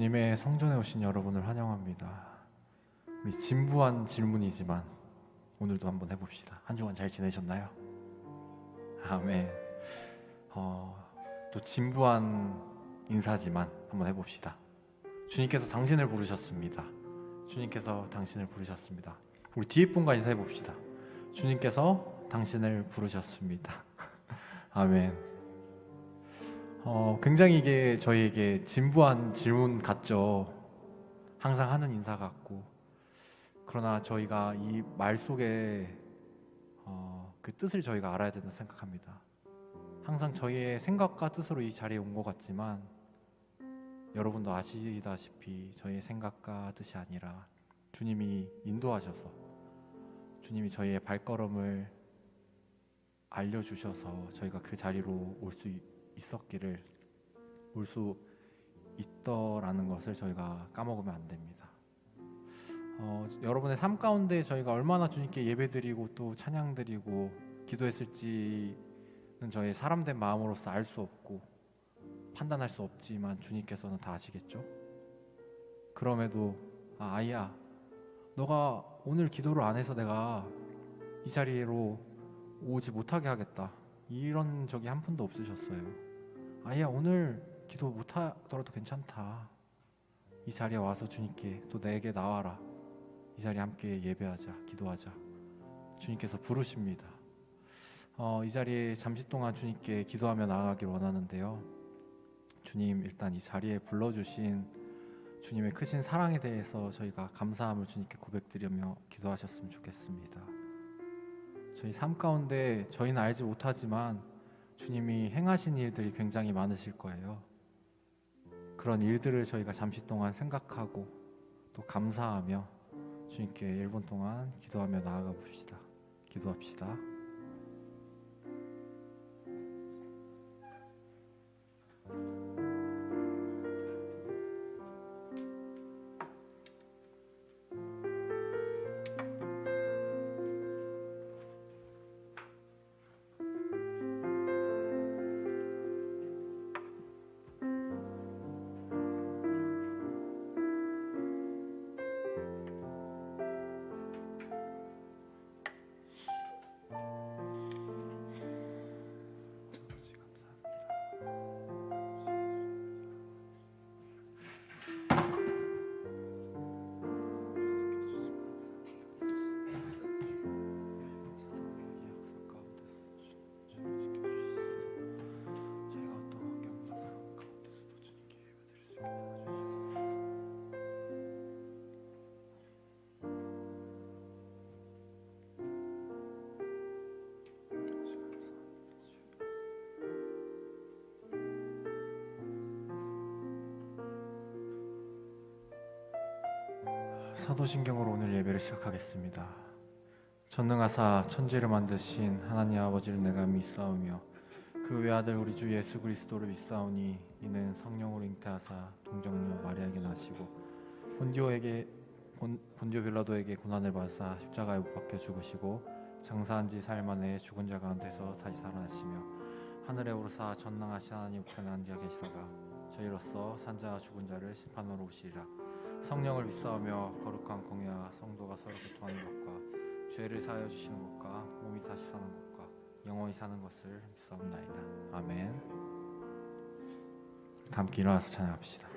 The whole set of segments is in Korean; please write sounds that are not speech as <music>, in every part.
님의 성전에 오신 여러분을 환영합니다. 우리 진부한 질문이지만 오늘도 한번 해봅시다. 한 주간 잘 지내셨나요? 아멘. 어, 또 진부한 인사지만 한번 해봅시다. 주님께서 당신을 부르셨습니다. 주님께서 당신을 부르셨습니다. 우리 뒤에 분과 인사해 봅시다. 주님께서 당신을 부르셨습니다. <laughs> 아멘. 어, 굉장히 이게 저희에게 진부한 질문 같죠. 항상 하는 인사 같고. 그러나 저희가 이 말 속에 어, 그 뜻을 저희가 알아야 된다 생각합니다. 항상 저희의 생각과 뜻으로 이 자리에 온 것 같지만 여러분도 아시다시피 저희의 생각과 뜻이 아니라 주님이 인도하셔서 주님이 저희의 발걸음을 알려주셔서 저희가 그 자리로 올 수 있 었기를 올 수 있더라는 것을 저희가 까먹으면 안 됩니다. 어, 여러분의 삶 가운데 저희가 얼마나 주님께 예배드리고 또 찬양드리고 기도했을지는 저희 사람된 마음으로서 알 수 없고 판단할 수 없지만 주님께서는 다 아시겠죠? 그럼에도 아, 아이야 너가 오늘 기도를 안 해서 내가 이 자리로 오지 못하게 하겠다 이런 적이 한 푼도 없으셨어요 아이야 오늘 기도 못하더라도 괜찮다. 이 자리에 와서 주님께 또 내게 나와라. 이 자리에 함께 예배하자 기도하자. 주님께서 부르십니다. 어, 이 자리에 잠시 동안 주님께 기도하며 나아가길 원하는데요. 주님 일단 이 자리에 불러주신 주님의 크신 사랑에 대해서 저희가 감사함을 주님께 고백드리며 기도하셨으면 좋겠습니다. 저희 삶 가운데 저희는 알지 못하지만 주님이 행하신 일들이 굉장히 많으실 거예요. 그런 일들을 저희가 잠시 동안 생각하고 또 감사하며 주님께 1분 동안 기도하며 나아가 봅시다. 기도합시다. 사도신경으로 오늘 예배를 시작하겠습니다. 전능하사 천지를 만드신 하나님 아버지를 내가 믿사오며 그 외아들 우리 주 예수 그리스도를 믿사오니 이는 성령으로 잉태하사 동정녀 마리아에게 나시고 본디오에게 본, 본디오 빌라도에게 고난을 받으사 십자가에 못 박혀 죽으시고 장사한 지 사일 만에 죽은 자 가운데서 다시 살아나시며 하늘에 오르사 전능하신 하나님 우편에 앉아 계시다가 저희로서 산자와 죽은 자를 심판하러 오시리라 성령을 믿사오며 거룩한 공예와 성도가 서로 교통하는 것과 죄를 사하여 주시는 것과 몸이 다시 사는 것과 영원히 사는 것을 믿사옵나이다. 아멘. 다 함께 일어나서 찬양합시다.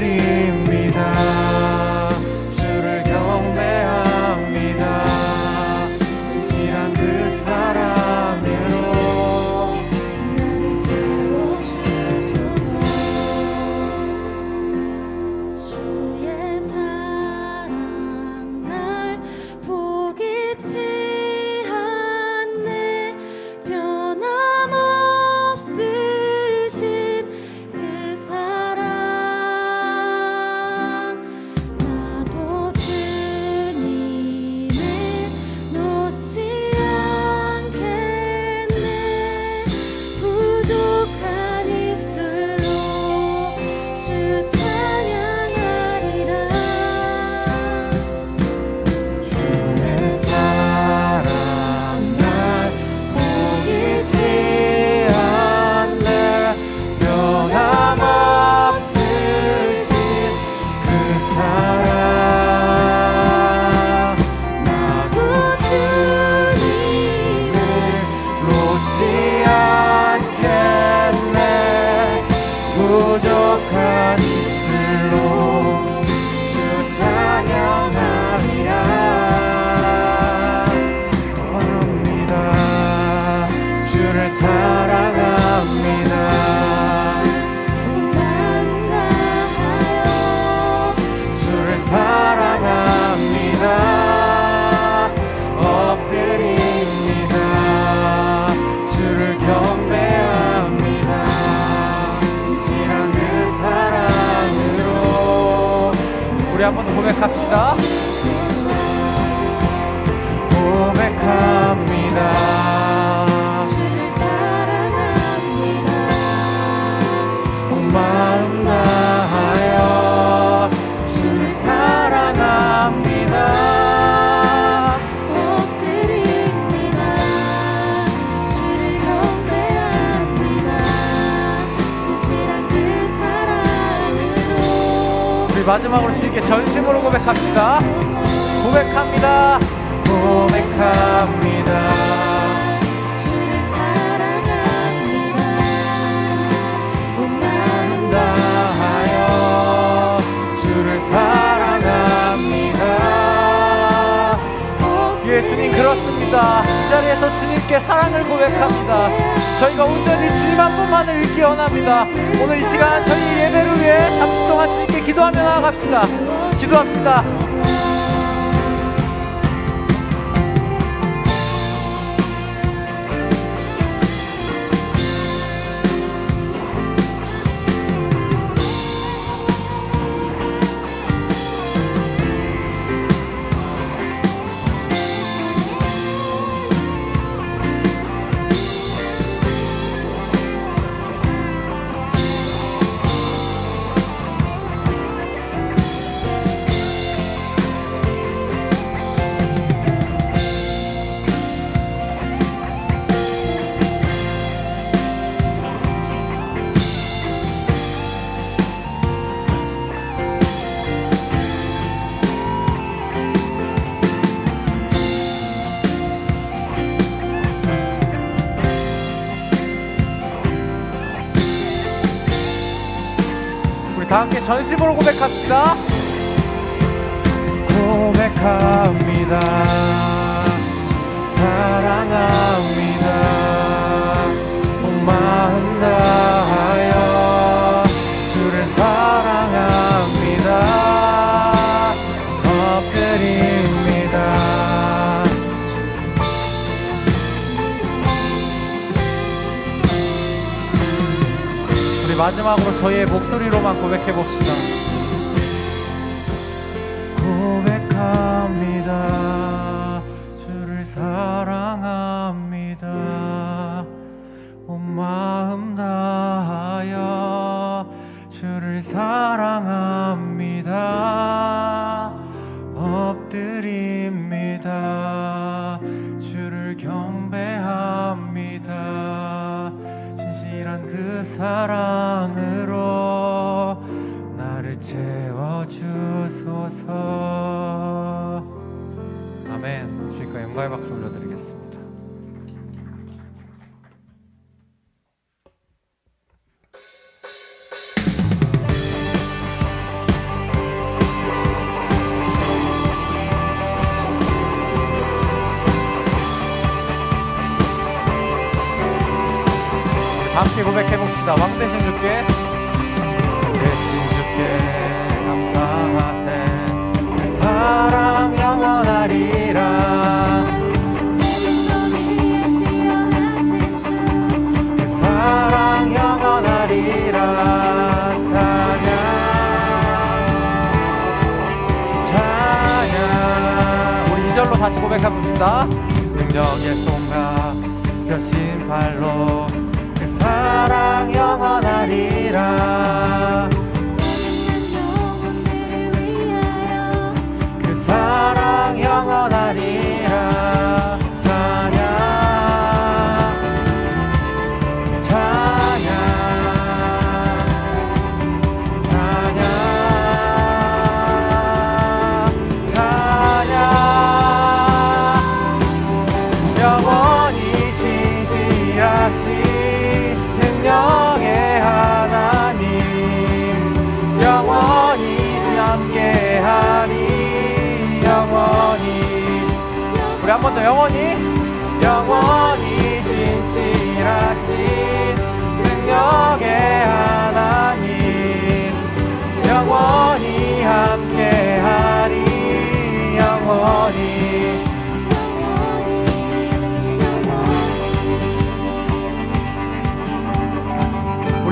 city. 한번 고백합시다. 마지막으로 주님께 전심으로 고백합시다. 고백합니다. 고백합니다. 주님, 그렇습니다. 이 자리에서 주님께 사랑을 고백합니다. 저희가 온전히 주님 한 분만을 읽기 원합니다. 오늘 이 시간 저희 예배를 위해 잠시 동안 주님께 기도하며 나아갑시다. 기도합시다. 다 함께 전심으로 고백합시다. 고백합니다. 사랑합니다. 온 마음 다하여 주를 사랑 마지막으로 저희의 목소리로만 고백해 봅시다. 고백합니다. 주를 사랑합니다. 온 마음 다하여 주를 사랑합니다. 사랑으로 나를 채워주소서. 아멘. 주님과 영광의 박수 올려드리겠습니다. 능력의 손과 벼신 발로 그 사랑 영원하리라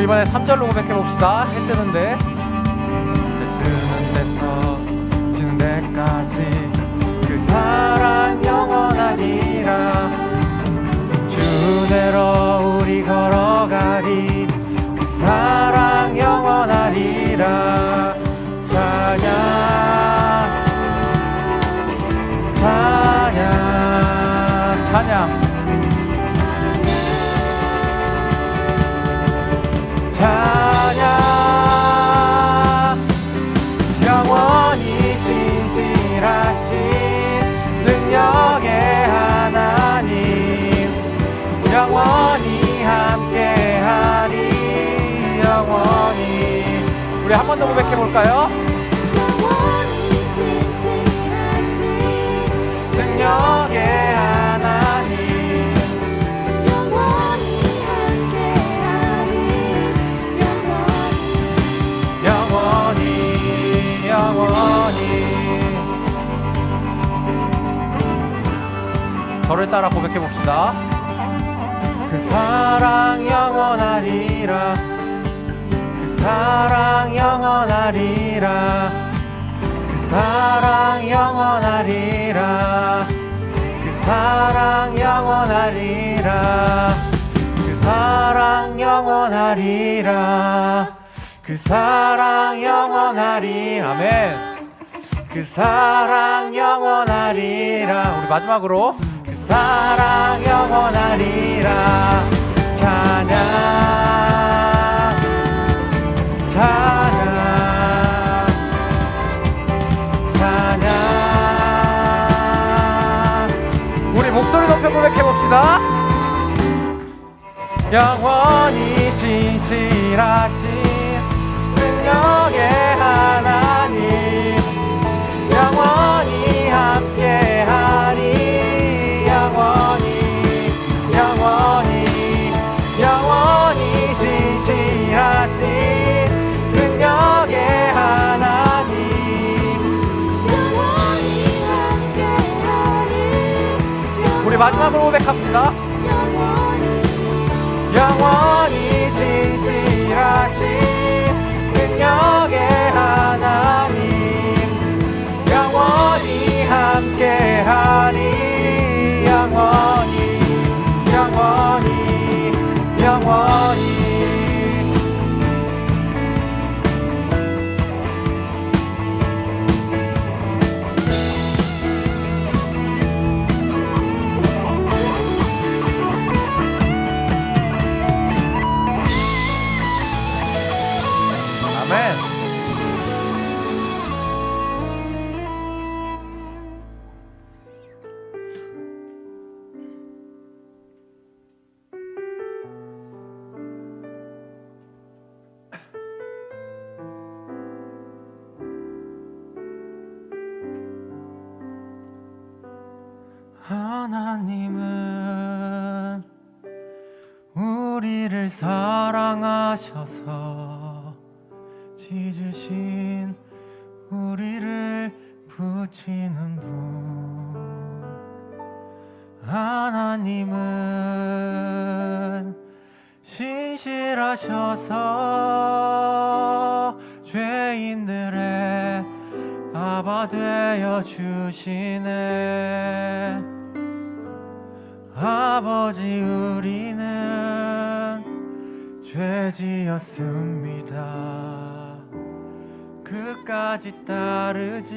이번에 3절로 고백해 봅시다. 해 뜨는데. 해 뜨는 데서 지는 데까지 그 사랑 영원하리라. 주내로 우리 걸어가리. 그 사랑 영원하리라. 고백해 볼까요? 능력의 하나님 영원히 영원히 저를 따라 고백해 봅시다. 그 사랑 영원하리라. 그 사랑 영원하리라. 그 사랑 영원하리라. 그 사랑 영원하리라. 그 사랑 영원하리라. 그 사랑 영원하리 아멘 그 사랑 영원하리라 우리 마지막으로 그 사랑 영원하리라 찬양 고백해 봅시다. 영원히 신실하신 우리 마지막으로 고백합시다. 영원히 신실하신 능력의 하나님 영원히 함께하니 영원히 영원히 영원히 아바 되어 주시네. 아버지 우리는 죄지었습니다. 끝까지 따르지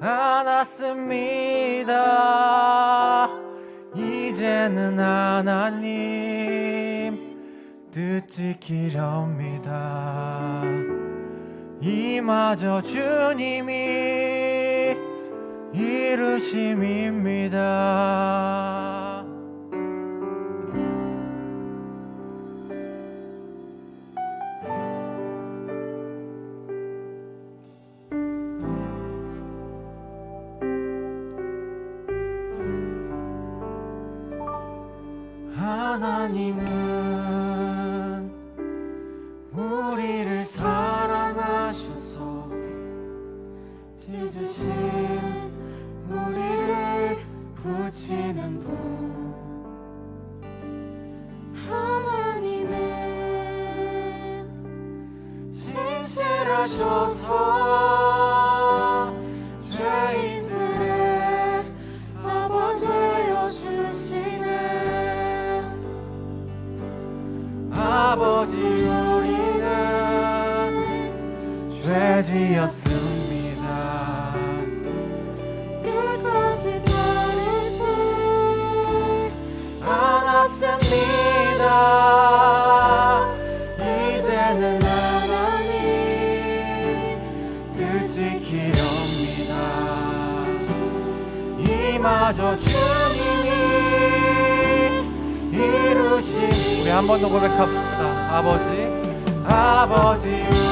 않았습니다. 이제는 하나님 뜻 지키렵니다 이마저 주님이 이루심입니다. 하나님은 이마저 주님이. 이루신 우리 한 번 더 고백합시다. 아버지 아버지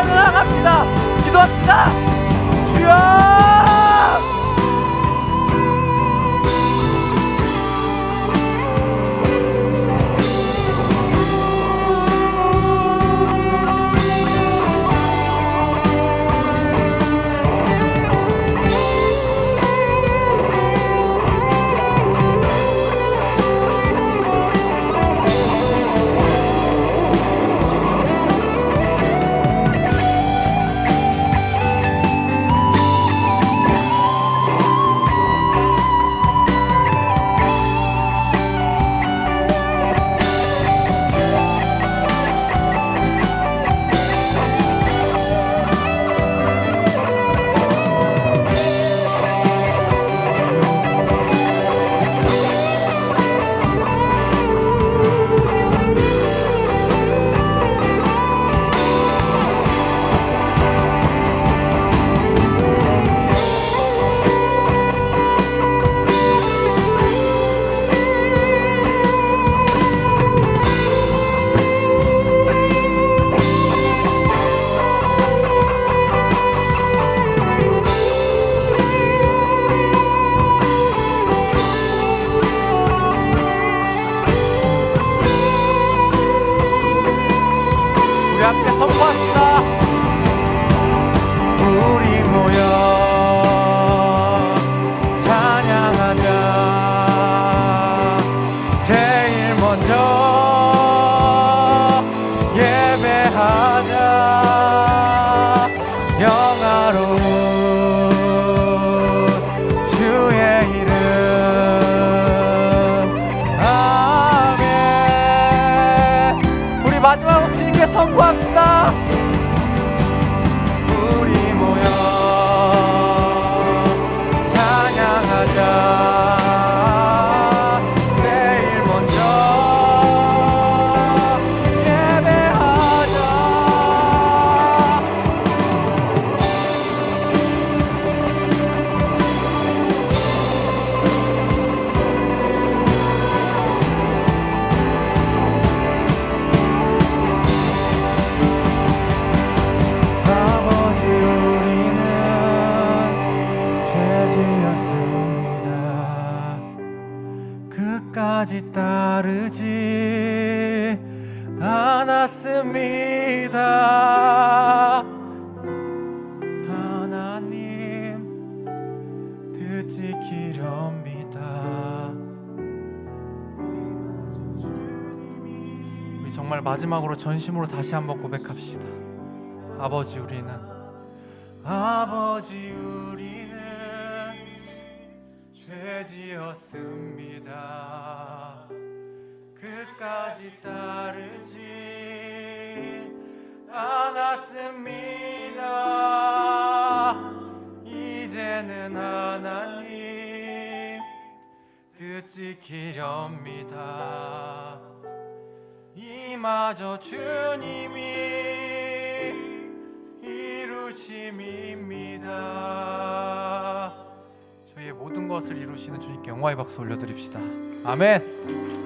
기도하며 나갑시다. 기도합시다. 주여! 정말 마지막으로 전심으로 다시 한번 고백합시다. 아버지 우리는 아버지 우리는 죄지었습니다. 끝까지 따르지 않았습니다. 이제는 하나님 뜻 지키렵니다 이마저 주님이 이루심입니다. 저희의 모든 것을 이루시는 주님께 영광의 박수 올려드립시다. 아멘.